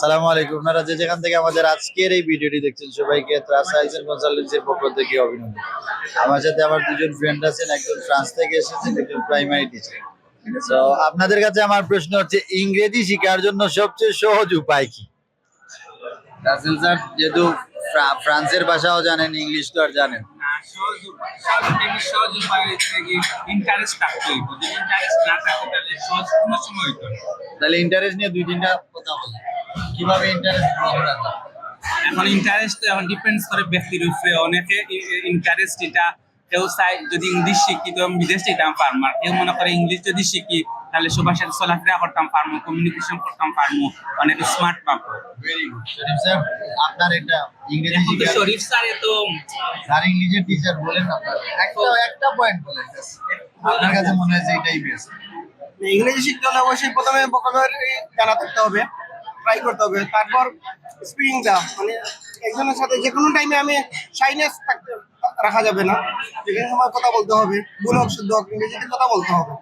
সালামু আলাইকুম। আপনারা যে যেখান থেকে আমাদের আজকের এই ভিডিওটি দেখছেন, সবাইকে এন্ড কনসালটেন্সির পক্ষ থেকে অভিনন্দন। আমার সাথে আমার দুজন ফ্রেন্ড আছেন, একজন ফ্রান্স থেকে এসেছেন, একজন প্রাইমারি টিচার তো আপনাদের কাছে আমার প্রশ্ন হচ্ছে, ইংরেজি শেখার জন্য সবচেয়ে সহজ উপায় কি? রাসেল স্যার, যেহেতু ফ্রান্সের ভাষাও জানেন, ইংলিশ তো আর জানেন। সহজ উপায় ইন্টারেস্ট থাকতে যদি ইন্টারেস্ট না থাকে তাহলে সহজ কোনো সময় হইতো তাহলে ইন্টারেস্ট নিয়ে দুই তিনটা কথা বলে। কীভাবে ইন্টারেস্ট করা যায়? এখন ইন্টারেস্ট এখন ডিপেন্ডস করে ব্যক্তির উপরে। অনেকে ইন্টারেস্ট এটা কেউ চাই যদি ইংলিশ শিখি তো আমি বিদেশ যেতাম ফার্মার কেউ মনে করে ইংলিশ যদি শিখি তাহলে সবার সাথে চলাফেরা করতাম পারব কমিউনিকেশন করতাম পারব অনেক স্মার্ট পাবো। ভেরি গুড শরীফ স্যার আপনার এটা ইংরেজি এখন তো শেখার শরীফ স্যার তো স্যার ইংলিশের টিচার বলেন আপনার। একটা একটা পয়েন্ট বলেন। আপনার কাছে মনে হয় যে এটাই বেস্ট ইংরেজি শিখতে হলে অবশ্যই প্রথমে ভোকাবুলারি জানা থাকতে হবে ট্রাই করতে হবে। তারপর স্পিকিংটা মানে একজনের সাথে যে কোনো টাইমে আমি শাইনেস থাকতে রাখা যাবে না। যেখানে সময় কথা বলতে হবে। ভুল হোক ইংরেজিতে কথা বলতে হবে।